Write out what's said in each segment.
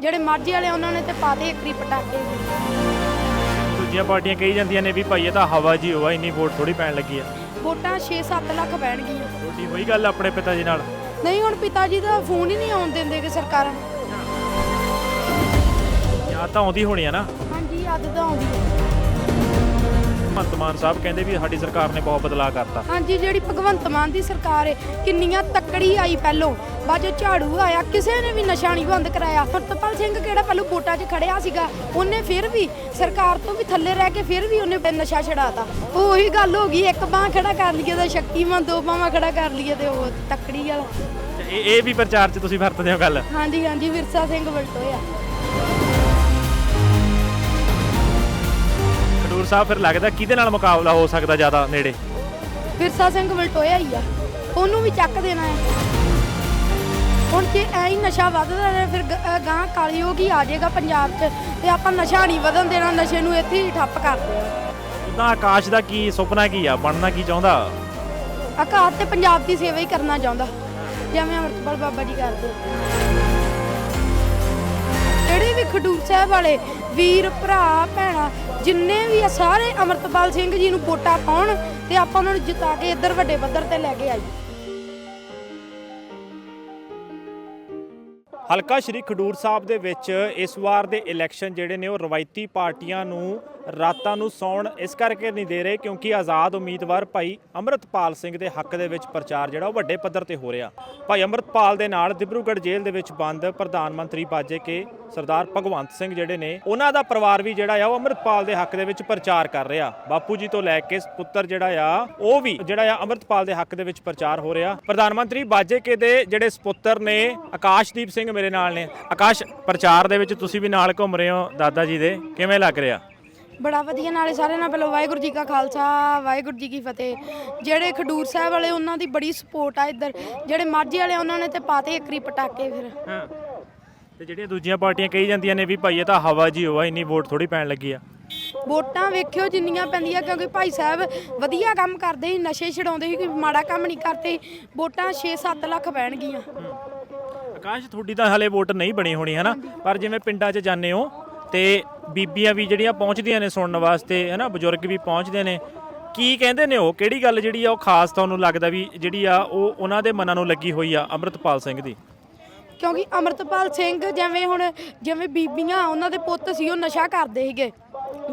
ਜਿਹੜੇ ਮਾਝੇ ਵਾਲੇ ਉਹਨਾਂ ਨੇ ਤੇ ਪਾਤੇ ਇੱਕਰੀ ਪਟਾਕੇ ਦੂਜੀਆਂ ਪਾਰਟੀਆਂ ਕਹੀ ਜਾਂਦੀਆਂ ਨੇ ਵੀ ਭਾਈ ਇਹ ਤਾਂ ਹਵਾ ਜੀ ਹੋਆ ਇੰਨੀ ਵੋਟ ਥੋੜੀ ਪੈਣ ਲੱਗੀ ਆ। ਵੋਟਾਂ 6-7 ਲੱਖ ਪੈਣਗੀਆਂ। ਤੁਹਾਡੀ ਹੋਈ ਗੱਲ ਆਪਣੇ ਪਿਤਾ ਜੀ ਨਾਲ? ਨਹੀਂ ਹੁਣ ਪਿਤਾ ਜੀ ਦਾ ਫੋਨ ਹੀ ਨਹੀਂ ਆਉਣ ਦਿੰਦੇ ਕਿ ਸਰਕਾਰਾਂ ਯਾਦ ਤਾਂ ਆਉਂਦੀ ਹੋਣੀ ਆ ਨਾ। ਹਾਂਜੀ ਅੱਧ ਤਾਂ ਆਉਂਦੀ ਹੈ ਭਗਵੰਤ ਮਾਨ ਸਾਹਿਬ ਕਹਿੰਦੇ ਵੀ ਸਾਡੀ ਸਰਕਾਰ ਨੇ ਬਹੁਤ ਬਦਲਾਅ ਕਰਤਾ। ਹਾਂਜੀ ਜਿਹੜੀ ਭਗਵੰਤ ਮਾਨ ਦੀ ਸਰਕਾਰ ਹੈ ਕਿੰਨੀਆਂ ਤੱਕੜੀ ਆਈ ਪਹਿਲੋਂ। ਚੋਂ ਝਾੜੂ ਆਇਆ ਕਿਸੇ ਨੇ ਵੀ ਨਸ਼ਾ ਨਹੀਂ ਬੰਦ ਕਰਾਇਆ। ਹਰਤਪਾਲ ਸਿੰਘ ਕਿਹੜਾ ਪਹਿਲੋਂ ਵੋਟਾਂ 'ਚ ਖੜਿਆ ਸੀਗਾ ਉਹਨੇ ਫਿਰ ਵੀ ਸਰਕਾਰ ਤੋਂ ਵੀ ਥੱਲੇ ਰਹਿ ਕੇ ਫਿਰ ਵੀ ਉਹਨੇ ਨਸ਼ਾ ਛਡਾਤਾ। ਉਹ ਗੱਲ ਹੋ ਗਈ ਇੱਕ ਬਾਹ ਖੜਾ ਕਰ ਲਈਏ ਤਾਂ ਸ਼ਕਤੀਮਾਨ ਦੋ ਬਾਹਾਂ ਖੜਾ ਕਰ ਲਈਏ ਤੇ ਉਹ ਤੱਕੜੀ ਵਾਲਾ। ਇਹ ਵੀ ਪ੍ਰਚਾਰ 'ਚ ਤੁਸੀਂ ਵਰਤਦੇ ਹੋ ਗੱਲ? ਹਾਂਜੀ ਹਾਂਜੀ ਵਿਰਸਾ ਸਿੰਘ ਵਲਟੋਇਆ ਖਡੂਰ ਸਾਹਿਬ ਫਿਰ ਲੱਗਦਾ ਕਿਹਦੇ ਨਾਲ ਮੁਕਾਬਲਾ ਹੋ ਸਕਦਾ ਜ਼ਿਆਦਾ ਨੇੜੇ? ਵਿਰਸਾ ਸਿੰਘ ਵਲਟੋਇਆ ਹੀ ਆ। ਉਹਨੂੰ ਵੀ ਚੱਕ ਦੇਣਾ ਹੈ। ਹੁਣ ਜੇ ਐ ਹੀ ਨਸ਼ਾ ਵੱਧਦਾ ਰਹੇ ਫਿਰ ਗ- ਅ, ਕਾਲੀਯੋਗ ਹੀ ਆ ਜਾਏਗਾ ਪੰਜਾਬ 'ਚ ਤੇ ਆਪਾਂ ਨਸ਼ਾ ਨਹੀਂ ਵਧਣ ਦੇਣਾ ਨਸ਼ੇ ਨੂੰ ਇੱਥੇ ਹੀ ਠੱਪ ਕਰ ਦੇਣਾ। ਉਦਾਂ ਆਕਾਸ਼ ਦਾ ਕੀ ਸੁਪਨਾ ਕੀ ਆ? ਬਣਨਾ ਕੀ ਚਾਹੁੰਦਾ? ਆਕਾਸ਼ ਤੇ ਪੰਜਾਬ ਦੀ ਸੇਵਾ ਹੀ ਕਰਨਾ ਚਾਹੁੰਦਾ। ਜਿਵੇਂ ਅਮਰਤਪਾਲ ਬਾਬਾ ਜੀ ਕਰਦੇ। ਜਿਹੜੇ ਵੀ ਖਡੂਰ ਸਾਹਿਬ ਵਾਲੇ ਵੀਰ, ਭਰਾ, ਭੈਣਾ, ਜਿੰਨੇ ਵੀ ਆ, ਸਾਰੇ ਅਮਰਤਪਾਲ ਸਿੰਘ ਜੀ ਨੂੰ ਵੋਟਾਂ ਪਾਉਣ ਤੇ ਆਪਾਂ ਉਹਨਾਂ ਨੂੰ ਜਿਤਾ ਕੇ ਇੱਧਰ ਵੱਡੇ ਪੱਧਰ ਤੇ ਲੈ ਕੇ ਆਈਏ। ਹਲਕਾ ਸ਼੍ਰੀ ਖਡੂਰ ਸਾਹਿਬ ਦੇ ਵਿੱਚ ਇਸ ਵਾਰ ਦੇ ਇਲੈਕਸ਼ਨ ਜਿਹੜੇ ਨੇ ਉਹ ਰਵਾਇਤੀ ਪਾਰਟੀਆਂ ਨੂੰ ਰਾਤਾਂ ਨੂੰ ਸੌਣ ਇਸ ਕਰਕੇ ਨਹੀਂ ਦੇ ਰਹੇ ਕਿਉਂਕਿ ਆਜ਼ਾਦ ਉਮੀਦਵਾਰ ਭਾਈ ਅੰਮ੍ਰਿਤਪਾਲ ਸਿੰਘ ਦੇ ਹੱਕ ਦੇ ਵਿੱਚ ਪ੍ਰਚਾਰ ਜਿਹੜਾ ਉਹ ਵੱਡੇ ਪੱਧਰ ਤੇ ਹੋ ਰਿਹਾ। ਭਾਈ ਅੰਮ੍ਰਿਤਪਾਲ ਦੇ ਨਾਲ ਦਿਬਰੂਗੜ੍ਹ ਜੇਲ੍ਹ ਦੇ ਵਿੱਚ ਬੰਦ ਪ੍ਰਧਾਨ ਮੰਤਰੀ ਬਾਜੇ ਕੇ ਸਰਦਾਰ ਭਗਵੰਤ ਸਿੰਘ ਜਿਹੜੇ ਨੇ, ਉਹਨਾਂ ਦਾ ਪਰਿਵਾਰ ਵੀ ਜਿਹੜਾ ਆ ਉਹ ਅੰਮ੍ਰਿਤਪਾਲ ਦੇ ਹੱਕ ਦੇ ਵਿੱਚ ਪ੍ਰਚਾਰ ਕਰ ਰਿਹਾ। ਬਾਪੂ ਜੀ ਤੋਂ ਲੈ ਕੇ ਪੁੱਤਰ ਜਿਹੜਾ ਆ, ਉਹ ਵੀ ਜਿਹੜਾ ਆ ਅੰਮ੍ਰਿਤਪਾਲ ਦੇ ਹੱਕ ਦੇ ਵਿੱਚ ਪ੍ਰਚਾਰ ਹੋ ਰਿਹਾ। ਪ੍ਰਧਾਨ ਮੰਤਰੀ ਬਾਜੇ ਕੇ ਦੇ ਜਿਹੜੇ ਸਪੁੱਤਰ ਨੇ, ਆਕਾਸ਼ਦੀਪ ਸਿੰਘ ਮੇਰੇ ਨਾਲ ਨੇ। ਆਕਾਸ਼, ਪ੍ਰਚਾਰ ਦੇ ਵਿੱਚ ਤੁਸੀਂ ਵੀ ਨਾਲ ਘੁੰਮ ਰਹੇ ਹੋ, ਦਾਦਾ ਜੀ ਦੇ। ਕਿਵੇਂ ਲੱਗ ਰਿਹਾ? ਬੜਾ ਵਧੀਆ ਨਾਲੇ ਸਾਰੇ ਨਾਲ ਪਹਿਲਾਂ ਵਾਹਿਗੁਰੂ ਜੀ ਕਾ ਖਾਲਸਾ ਵਾਹਿਗੁਰੂ ਜੀ ਕੀ ਫਤਿਹ। ਜਿਹੜੇ ਖਡੂਰ ਸਾਹਿਬ ਵਾਲੇ ਉਹਨਾਂ ਦੀ ਬੜੀ ਸਪੋਰਟ ਆ ਇੱਧਰ। ਜਿਹੜੇ ਮਾਝੇ ਵਾਲੇ ਉਹਨਾਂ ਨੇ ਤੇ ਪਾਤੇ ਇੱਕਰੀ ਪਟਾਕੇ ਫਿਰ। ਹਾਂ। ਤੇ ਜਿਹੜੀਆਂ ਦੂਜੀਆਂ ਪਾਰਟੀਆਂ ਕਹੀ ਜਾਂਦੀਆਂ ਨੇ ਵੀ ਭਾਈ ਇਹ ਤਾਂ ਹਵਾ ਜੀ ਹੋਆ ਇੰਨੀ ਵੋਟ ਥੋੜੀ ਪੈਣ ਲੱਗੀ ਆ। ਵੋਟਾਂ ਵੇਖਿਓ ਜਿੰਨੀਆਂ ਪੈਂਦੀਆਂ ਕਿਉਂਕਿ ਭਾਈ ਸਾਹਿਬ ਵਧੀਆ ਕੰਮ ਕਰਦੇ ਸੀ ਨਸ਼ੇ ਛਡਾਉਂਦੇ ਸੀ ਕੋਈ ਮਾੜਾ ਕੰਮ ਨਹੀਂ ਕਰਦੇ ਵੋਟਾਂ 6-7 ਲੱਖ ਪੈਣਗੀਆਂ। ਆਕਾਸ਼ ਤੁਹਾਡੀ ਤਾਂ ਹਲੇ ਵੋਟ ਨਹੀਂ ਬਣੀ ਹੋਣੀ ਹੈ ਨਾ ਪਰ ਜਿਵੇਂ ਪਿੰਡਾਂ 'ਚ ਜਾਂਦੇ ਹੋ ਤੇ ਬੀਬੀਆਂ ਵੀ ਜਿਹੜੀਆਂ ਪਹੁੰਚਦੀਆਂ ਨੇ ਸੁਣਨ ਵਾਸਤੇ, ਹਨਾ, ਬਜ਼ੁਰਗ ਵੀ ਪਹੁੰਚਦੇ ਨੇ, ਕੀ ਕਹਿੰਦੇ ਨੇ ਉਹ? ਕਿਹੜੀ ਗੱਲ ਜਿਹੜੀ ਆ ਉਹ ਖਾਸ ਤੁਹਾਨੂੰ ਲੱਗਦਾ ਵੀ ਜਿਹੜੀ ਆ ਉਹ ਉਹਨਾਂ ਦੇ ਮਨਾਂ ਨੂੰ ਲੱਗੀ ਹੋਈ ਆ ਅੰਮ੍ਰਿਤਪਾਲ ਸਿੰਘ ਦੀ? ਕਿਉਂਕਿ ਅਮਰਤਪਾਲ ਸਿੰਘ ਜਿਵੇਂ ਹੁਣ, ਜਿਵੇਂ ਬੀਬੀਆਂ, ਉਹਨਾਂ ਦੇ ਪੁੱਤ ਸੀ, ਉਹ ਨਸ਼ਾ ਕਰਦੇ ਸੀਗੇ।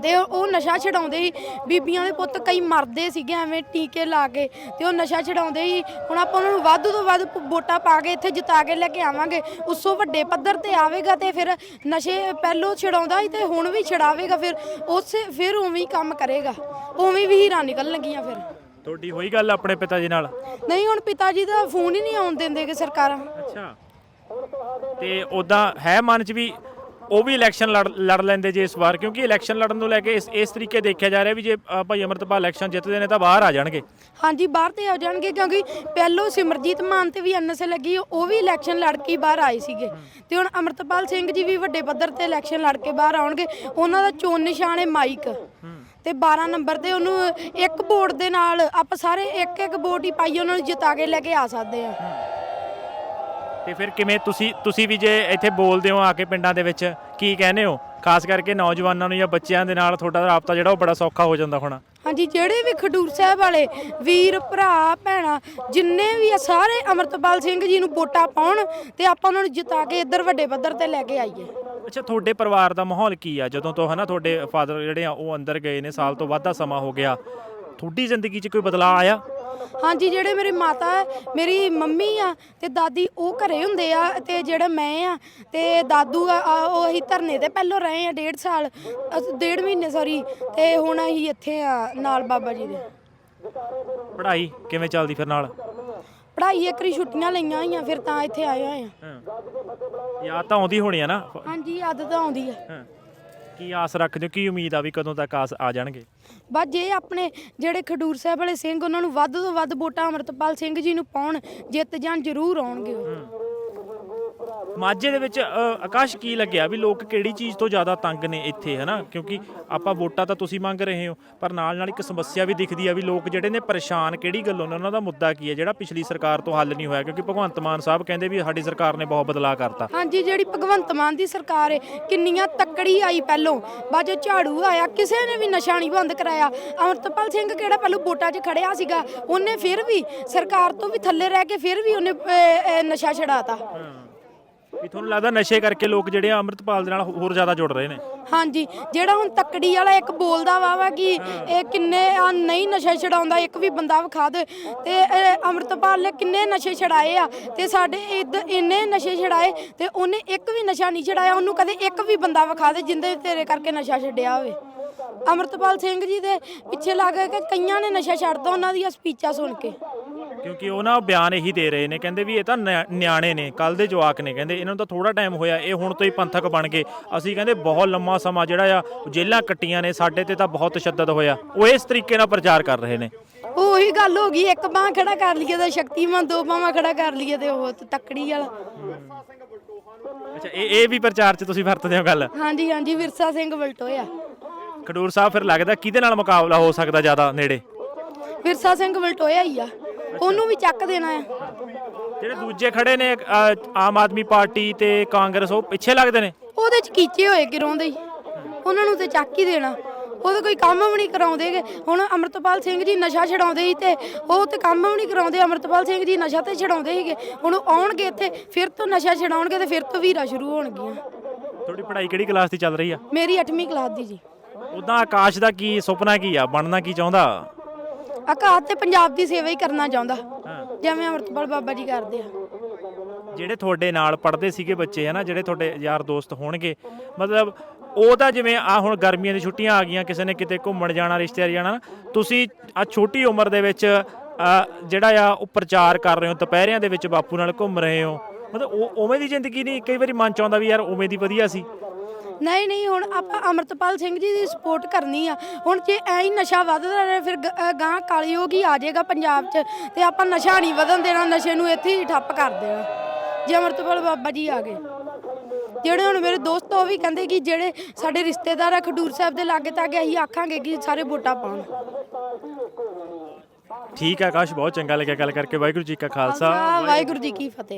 ਤੇ ਉਹ- ਨਸ਼ਾ ਛਡਾਉਂਦੇ ਸੀ। ਬੀਬੀਆਂ ਦੇ ਪੁੱਤ ਕਈ ਮਰਦੇ ਸੀਗੇ ਐਵੇਂ ਟੀਕੇ ਲਾ ਕੇ ਤੇ ਉਹ ਨਸ਼ਾ ਛਡਾਉਂਦੇ ਸੀ। ਹੁਣ ਆਪਾਂ ਉਹਨਾਂ ਨੂੰ ਵੱਧ ਤੋਂ ਵੱਧ ਵੋਟਾਂ ਪਾ ਕੇ ਇੱਥੇ ਜਿਤਾ ਕੇ ਲੈ ਕੇ ਆਵਾਂਗੇ। ਉਸੋਂ ਵੱਡੇ ਪੱਧਰ ਤੇ ਆਵੇਗਾ ਤੇ ਫਿਰ ਨਸ਼ੇ ਪਹਿਲੋਂ ਛਡਾਉਂਦਾ ਸੀ ਤੇ ਹੁਣ ਵੀ ਛਡਾਵੇਗਾ ਫਿਰ ਉਸੇ ਫਿਰ ਉਵੇਂ ਹੀ ਕੰਮ ਕਰੇਗਾ। ਉਵੇਂ ਵੀ ਹੀਰਾ ਨਿਕਲਣਗੀਆਂ ਫਿਰ। ਤੁਹਾਡੀ ਹੋਈ ਗੱਲ ਆਪਣੇ ਪਿਤਾ ਜੀ ਨਾਲ? ਨਹੀਂ ਹੁਣ ਪਿਤਾ ਜੀ ਦਾ ਫੋਨ ਹੀ ਨਹੀਂ ਆਉਣ ਦਿੰਦੇ ਕਿ ਸਰਕਾਰਾਂ। ਅੱਛਾ। ਤੇ ਉਦਾਂ ਹੈ ਮਨ 'ਚ ਵੀ ਉਹ ਵੀ ਇਲੈਕਸ਼ਨ ਲੜ ਲੜ ਲੈਂਦੇ ਜੇ ਇਸ ਵਾਰ ਕਿਉਂਕਿ ਇਲੈਕਸ਼ਨ ਲੜਨ ਨੂੰ ਲੈ ਕੇ ਇਸ ਇਸ ਤਰੀਕੇ ਦੇਖਿਆ ਜਾ ਰਿਹਾ ਵੀ ਜੇ ਅ, ਭਾਈ ਅਮਰਤਪਾਲ ਇਲੈਕਸ਼ਨ ਜਿੱਤਦੇ ਨੇ ਤਾਂ ਬਾਹਰ ਆ ਜਾਣਗੇ। ਹਾਂਜੀ ਬਾਹਰ ਤੇ ਆ ਜਾਣਗੇ ਕਿਉਂਕਿ ਪਹਿਲੋਂ ਸਿਮਰਜੀਤ ਮਾਨ ਤੇ ਵੀ ਐਨਐਸਏ ਲੱਗੀ ਉਹ ਵੀ ਇਲੈਕਸ਼ਨ ਲੜ ਕੇ ਹੀ ਬਾਹਰ ਆਏ ਸੀਗੇ। ਤੇ ਹੁਣ ਅਮਰਤਪਾਲ ਸਿੰਘ ਜੀ ਵੀ ਵੱਡੇ ਪੱਧਰ ਤੇ ਇਲੈਕਸ਼ਨ ਲੜ ਕੇ ਬਾਹਰ ਆਉਣਗੇ। ਉਹਨਾਂ ਦਾ ਚੋਣ ਨਿਸ਼ਾਨ ਹੈ ਮਾਈਕ। ਤੇ 12 ਨੰਬਰ ਤੇ ਉਹਨੂੰ ਇੱਕ ਵੋਟ ਦੇ ਨਾਲ ਆਪਾਂ ਸਾਰੇ ਇੱਕ ਇੱਕ ਵੋਟ ਹੀ ਪਾਈਏ ਉਹਨਾਂ ਨੂੰ ਜਿਤਾ ਕੇ ਲੈ ਕੇ ਆ ਸਕਦੇ ਆ ਤੇ ਫਿਰ ਕਿਵੇਂ ਤੁਸੀਂ ਤੁਸੀਂ ਵੀ ਜੇ ਇੱਥੇ ਬੋਲਦੇ ਹੋ ਆ ਕੇ ਪਿੰਡਾਂ ਦੇ ਵਿੱਚ ਕੀ ਕਹਿੰਦੇ ਹੋ? ਖਾਸ ਕਰਕੇ ਨੌਜਵਾਨਾਂ ਨੂੰ ਜਾਂ ਬੱਚਿਆਂ ਦੇ ਨਾਲ ਤੁਹਾਡਾ ਰਾਬਤਾ ਜਿਹੜਾ ਉਹ ਬੜਾ ਸੌਖਾ ਹੋ ਜਾਂਦਾ ਹੋਣਾ। ਹਾਂਜੀ ਜਿਹੜੇ ਵੀ ਖਡੂਰ ਸਾਹਿਬ ਵਾਲੇ ਵੀਰ ਭਰਾ ਭੈਣਾ ਜਿੰਨੇ ਵੀ ਆ ਸਾਰੇ ਅਮਰਤਪਾਲ ਸਿੰਘ ਜੀ ਨੂੰ ਵੋਟਾਂ ਪਾਉਣ ਤੇ ਆਪਾਂ ਉਹਨਾਂ ਨੂੰ ਜਿਤਾ ਕੇ ਇੱਧਰ ਵੱਡੇ ਪੱਧਰ ਤੇ ਲੈ ਕੇ ਆਈਏ। ਅੱਛਾ ਤੁਹਾਡੇ ਪਰਿਵਾਰ ਦਾ ਮਾਹੌਲ ਕੀ ਆ? ਜਦੋਂ ਤੋਂ ਹਨਾ ਤੁਹਾਡੇ ਫਾਦਰ ਜਿਹੜੇ ਆ ਉਹ ਅੰਦਰ ਗਏ ਨੇ ਸਾਲ ਤੋਂ ਵੱਧ ਦਾ ਸਮਾਂ ਹੋ ਗਿਆ। ਤੁਹਾਡੀ ਜ਼ਿੰਦਗੀ 'ਚ ਕੋਈ ਬਦਲਾਅ ਆਇਆ? ਹਾਂਜੀ ਜਿਹੜੇ ਮੇਰੀ ਮਾਤਾ ਹੈ ਮੇਰੀ ਮੰਮੀ ਆ ਤੇ ਦਾਦੀ ਉਹ ਘਰੇ ਹੁੰਦੇ ਆ ਤੇ ਜਿਹੜਾ ਮੈਂ ਆ ਤੇ ਦਾਦੂ ਆ ਆ, ਉਹ ਅਸੀਂ ਧਰਨੇ ਤੇ ਪਹਿਲੋਂ ਰਹੇ ਆ ਡੇਢ ਸਾਲ ਅਸ- ਡੇਢ ਮਹੀਨੇ ਸੌਰੀ ਤੇ ਹੁਣ ਅਸੀਂ ਇੱਥੇ ਆ ਨਾਲ ਬਾਬਾ ਜੀ ਦੇ। ਪੜ੍ਹਾਈ ਕਿਵੇਂ ਚੱਲਦੀ ਫਿਰ ਨਾਲ? ਪੜ੍ਹਾਈ ਇੱਕ ਰੀ ਛੁੱਟੀਆਂ ਲਈਆਂ ਹੋਈਆਂ ਫਿਰ ਤਾਂ ਇੱਥੇ ਆਏ ਹੋਏ ਆ। ਹਾਂ। ਯਾਦ ਤਾਂ ਆਉਂਦੀ ਹੋਣੀ ਆ ਨਾ? ਹਾਂਜੀ ਆਦਤ ਤਾਂ ਆਉਂਦੀ ਆ। ਹਾਂ। ਕੀ ਆਸ ਰੱਖਦੇ ਹੋ? ਕੀ ਉਮੀਦ ਆ ਵੀ ਕਦੋਂ ਤੱਕ ਆਸ ਆ ਜਾਣਗੇ? ਬਸ ਜੇ ਆਪਣੇ ਜਿਹੜੇ ਖਡੂਰ ਸਾਹਿਬ ਵਾਲੇ ਸਿੰਘ ਉਹਨਾਂ ਨੂੰ ਵੱਧ ਤੋਂ ਵੱਧ ਵੋਟਾਂ ਅਮਰਤਪਾਲ ਸਿੰਘ ਜੀ ਨੂੰ ਪਾਉਣ ਜਿੱਤ ਜਾਣ ਜ਼ਰੂਰ ਆਉਣਗੇ ਉਹ। ਮਾਝੇ ਦੇ ਵਿੱਚ ਆਕਾਸ਼ ਕੀ ਲੱਗਿਆ ਵੀ ਲੋਕ ਕਿਹੜੀ ਚੀਜ਼ ਤੋਂ ਜ਼ਿਆਦਾ ਤੰਗ ਨੇ ਇੱਥੇ ਹਨਾ? ਕਿਉਂਕਿ ਆਪਾਂ ਵੋਟਾਂ ਤਾਂ ਤੁਸੀਂ ਮੰਗ ਰਹੇ ਹੋ ਪਰ ਨਾਲ ਨਾਲ ਇੱਕ ਸਮੱਸਿਆ ਵੀ ਦਿਖਦੀ ਆ ਵੀ ਲੋਕ ਜਿਹੜੇ ਨੇ ਪਰੇਸ਼ਾਨ ਕਿਹੜੀ ਗੱਲੋਂ ਨੇ? ਉਹਨਾਂ ਦਾ ਮੁੱਦਾ ਕੀ ਹੈ? ਜਿਹੜਾ ਪਿਛਲੀ ਸਰਕਾਰ ਤੋਂ ਹੱਲ ਨਹੀਂ ਹੋਇਆ ਕਿਉਂਕਿ ਭਗਵੰਤ ਮਾਨ ਸਾਹਿਬ ਕਹਿੰਦੇ ਵੀ ਸਾਡੀ ਸਰਕਾਰ ਨੇ ਬਹੁਤ ਬਦਲਾਅ ਕਰਤਾ। ਹਾਂਜੀ ਜਿਹੜੀ ਭਗਵੰਤ ਮਾਨ ਦੀ ਸਰਕਾਰ ਹੈ ਕਿੰਨੀਆਂ ਤੱਕੜੀ ਆਈ ਪਹਿਲੋਂ। ਬਾਜੋ ਝਾੜੂ ਆਇਆ ਕਿਸੇ ਨੇ ਵੀ ਨਸ਼ਾ ਨਹੀਂ ਬੰਦ ਕਰਾਇਆ। ਅਮਰਤਪਾਲ ਸਿੰਘ ਕਿਹੜਾ ਪਹਿਲੋਂ ਵੋਟਾਂ 'ਚ ਖੜਿਆ ਸੀਗਾ ਉਹਨੇ ਫਿਰ ਵੀ ਸਰਕਾਰ ਤੋਂ ਵੀ ਥੱਲੇ ਰਹਿ ਕੇ ਫਿਰ ਵੀ ਉਹਨੇ ਨਸ਼ਾ ਛਡਾਤਾ। ਵੀ ਤੁਹਾਨੂੰ ਲੱਗਦਾ ਨਸ਼ੇ ਕਰਕੇ ਲੋਕ ਜਿਹੜੇ ਆ ਅੰਮ੍ਰਿਤਪਾਲ ਦੇ ਨਾਲ ਹੋਰ ਜ਼ਿਆਦਾ ਜੁੜ ਰਹੇ ਨੇ? ਹਾਂਜੀ, ਜਿਹੜਾ ਹੁਣ ਤੱਕੜੀ ਵਾਲਾ ਇੱਕ ਬੋਲਦਾ ਵਾ ਵਾ ਕਿ ਇਹ ਕਿੰਨੇ ਆ ਨਹੀਂ ਨਸ਼ਾ ਛਡਾਉਂਦਾ, ਇੱਕ ਵੀ ਬੰਦਾ ਵਿਖਾ ਦੇ। ਤੇ ਇਹ ਅੰਮ੍ਰਿਤਪਾਲ ਨੇ ਕਿੰਨੇ ਨਸ਼ੇ ਛਡਾਏ ਆ, ਤੇ ਸਾਡੇ ਇੱਧਰ ਇੰਨੇ ਨਸ਼ੇ ਛਡਾਏ, ਤੇ ਉਹਨੇ ਇੱਕ ਵੀ ਨਸ਼ਾ ਨਹੀਂ ਛਡਾਇਆ, ਉਹਨੂੰ ਕਦੇ ਇੱਕ ਵੀ ਬੰਦਾ ਵਿਖਾ ਦੇ ਜਿੰਦੇ ਤੇਰੇ ਕਰਕੇ ਨਸ਼ਾ ਛੱਡਿਆ ਹੋਵੇ। ਅੰਮ੍ਰਿਤਪਾਲ ਸਿੰਘ ਜੀ ਦੇ ਪਿੱਛੇ ਲੱਗ ਕੇ ਕਈਆਂ ਨੇ ਨਸ਼ਾ ਛੱਡਦਾ ਉਹਨਾਂ ਦੀਆਂ ਸਪੀਚਾਂ ਸੁਣ ਕੇ। ਕਿਉਂਕਿ ਉਹ ਨਾ ਬਿਆਨ ਇਹੀ ਦੇ ਰਹੇ ਨੇ ਕਹਿੰਦੇ ਵੀ ਇਹ ਤਾਂ ਨਿਆ- ਨਿਆਣੇ ਨੇ ਕੱਲ ਦੇ ਜਵਾਕ ਨੇ ਕਹਿੰਦੇ ਇਹਨਾਂ ਨੂੰ ਤਾਂ ਥੋੜਾ ਟਾਈਮ ਹੋਇਆ ਇਹ ਹੁਣ ਤੋਂ ਹੀ ਪੰਥਕ ਬਣ ਗਏ। ਅਸੀਂ ਕਹਿੰਦੇ ਬਹੁਤ ਲੰਮਾ ਸਮਾਂ ਜਿਹੜਾ ਆ ਜੇਲਾਂ ਕੱਟੀਆਂ ਨੇ ਸਾਡੇ ਤੇ ਤਾਂ ਬਹੁਤ ਤਸ਼ੱਦਦ ਹੋਇਆ। ਉਹ ਇਸ ਤਰੀਕੇ ਨਾਲ ਪ੍ਰਚਾਰ ਕਰ ਰਹੇ ਨੇ। ਉਹ ਉਹੀ ਗੱਲ ਹੋ ਗਈ ਇੱਕ ਬਾਹ ਖੜਾ ਕਰ ਲਈਏ ਤਾਂ ਸ਼ਕਤੀਮਾਨ ਦੋ ਬਾਹਾਂ ਖੜਾ ਕਰ ਲਈਏ ਤੇ ਉਹ ਤੱਕੜੀ ਵਾਲਾ। ਅੱਛਾ ਇਹ ਇਹ ਵੀ ਪ੍ਰਚਾਰ 'ਚ ਤੁਸੀਂ ਵਰਤਦੇ ਹੋ ਗੱਲ? ਹਾਂਜੀ ਹਾਂਜੀ ਵਿਰਸਾ ਸਿੰਘ ਵਲਟੋਇਆ ਖਡੂਰ ਸਾਹਿਬ ਫਿਰ ਲੱਗਦਾ ਕਿਹਦੇ ਨਾਲ ਮੁਕਾਬਲਾ ਹੋ ਸਕਦਾ ਜ਼ਿਆਦਾ ਨੇੜੇ? ਵਿਰਸਾ ਸਿੰਘ ਵਲਟੋਇਆ ਹੀ ਆ। ਉਹਨੂੰ ਵੀ ਚੱਕ ਦੇਣਾ ਆ। ਜਿਹੜੇ ਦੂਜੇ ਖੜੇ ਨੇ ਅ, ਆਮ ਆਦਮੀ ਪਾਰਟੀ ਤੇ ਕਾਂਗਰਸ ਉਹ ਪਿੱਛੇ ਲੱਗਦੇ ਨੇ? ਉਹਦੇ ਚ ਕੀਚੇ ਹੋਏ ਕਿਰੋਂ ਦੇ ਹੀ। ਉਹਨਾਂ ਨੂੰ ਤੇ ਚੱਕ ਹੀ ਦੇਣਾ। ਉਹਦੇ ਕੋਈ ਕੰਮ ਵੀ ਨਹੀਂ ਕਰਾਉਂਦੇਗੇ ਹੁਣ ਅਮਰਤਪਾਲ ਸਿੰਘ ਜੀ ਨਸ਼ਾ ਛਡਾਉਂਦੇ ਸੀ ਤੇ ਉਹ ਤੇ ਕੰਮ ਵੀ ਨਹੀਂ ਕਰਾਉਂਦੇ। ਅਮਰਤਪਾਲ ਸਿੰਘ ਜੀ ਨਸ਼ਾ ਤੇ ਛਡਾਉਂਦੇ ਸੀਗੇ। ਹੁਣ ਉਹ ਆਉਣਗੇ ਇੱਥੇ ਫਿਰ ਤੋਂ ਨਸ਼ਾ ਛਡਾਉਣਗੇ ਤੇ ਫਿਰ ਤੋਂ ਵੀਰਾ ਸ਼ੁਰੂ ਹੋਣਗੀਆਂ। ਤੁਹਾਡੀ ਪੜ੍ਹਾਈ ਕਿਹੜੀ ਕਲਾਸ ਦੀ ਚੱਲ ਰਹੀ ਆ? ਮੇਰੀ 8ਵੀਂ ਕਲਾਸ ਦੀ ਜੀ। ਉਦਾਂ ਆਕਾਸ਼ ਦਾ ਕੀ ਸੁਪਨਾ ਕੀ ਆ? ਬਣਨਾ ਕੀ ਚਾਹੁੰਦਾ? ਆਕਾਸ਼ ਤੇ ਪੰਜਾਬ ਦੀ ਸੇਵਾ ਹੀ ਕਰਨਾ ਚਾਹੁੰਦਾ। ਜਿਵੇਂ ਅਮਰਤਪਾਲ ਬਾਬਾ ਜੀ ਕਰਦੇ ਆ। ਜਿਹੜੇ ਤੁਹਾਡੇ ਨਾਲ ਪੜ੍ਹਦੇ ਸੀਗੇ ਬੱਚੇ ਹਨਾ ਜਿਹੜੇ ਤੁਹਾਡੇ ਯਾਰ ਦੋਸਤ ਹੋਣਗੇ ਮਤਲਬ ਉਹ ਤਾਂ ਜਿਵੇਂ ਆ ਹੁਣ ਗਰਮੀਆਂ ਦੀ ਛੁੱਟੀਆਂ ਆ ਗਈਆਂ ਕਿਸੇ ਨੇ ਕਿਤੇ ਘੁੰਮਣ ਜਾਣਾ ਰਿਸ਼ਤੇਦਾਰ ਜਾਣਾ ਤੁਸੀਂ ਆ ਛੋਟੀ ਉਮਰ ਦੇ ਵਿੱਚ ਜਿਹੜਾ ਆ ਉਹ ਪ੍ਰਚਾਰ ਕਰ ਰਹੇ ਹੋ ਦੁਪਹਿਰਿਆਂ ਦੇ ਵਿੱਚ ਬਾਪੂ ਨਾਲ ਘੁੰਮ ਰਹੇ ਹੋ ਮਤਲਬ ਉਹ ਉਵੇਂ ਦੀ ਜ਼ਿੰਦਗੀ ਨਹੀਂ ਕਈ ਵਾਰੀ ਮਨ ਚ ਆਉਂਦਾ ਵੀ ਯਾਰ ਉਵੇਂ ਦੀ ਵਧੀਆ ਸੀ। ਨਹੀਂ ਨਹੀਂ ਹੁਣ ਆਪਾਂ ਅਮਰਤਪਾਲ ਸਿੰਘ ਜੀ ਦੀ ਸਪੋਰਟ ਕਰਨੀ ਆ। ਹੁਣ ਜੇ ਐ ਹੀ ਨਸ਼ਾ ਵੱਧਦਾ ਰਹੇ ਫਿਰ ਗ- ਅ, ਗਾਂਹ ਕਾਲੀਯੋਗ ਹੀ ਆ ਜਾਏਗਾ ਪੰਜਾਬ 'ਚ ਤੇ ਆਪਾਂ ਨਸ਼ਾ ਨਹੀਂ ਵਧਣ ਦੇਣਾ ਨਸ਼ੇ ਨੂੰ ਇੱਥੇ ਹੀ ਠੱਪ ਕਰ ਦੇਣਾ। ਜੇ ਅਮਰਤਪਾਲ ਬਾਬਾ ਜੀ ਆ ਗਏ। ਜਿਹੜੇ ਹੁਣ ਮੇਰੇ ਦੋਸਤ ਆ, ਉਹ ਵੀ ਕਹਿੰਦੇ ਕਿ ਜਿਹੜੇ ਸਾਡੇ ਰਿਸ਼ਤੇਦਾਰ ਆ ਖਡੂਰ ਸਾਹਿਬ ਦੇ ਲਾਗੇ ਤਾਂ ਅਸੀਂ ਆਖਾਂਗੇ ਕਿ ਸਾਰੇ ਵੋਟਾਂ ਪਾਉਣ। ਠੀਕ ਆ ਆਕਾਸ਼ ਬਹੁਤ ਚੰਗਾ ਲੱਗਿਆ ਗੱਲ ਕਰਕੇ। ਵਾਹਿਗੁਰੂ ਜੀ ਕਾ ਖਾਲਸਾ ਵਾਹਿਗੁਰੂ ਜੀ ਕੀ ਫਤਿਹ।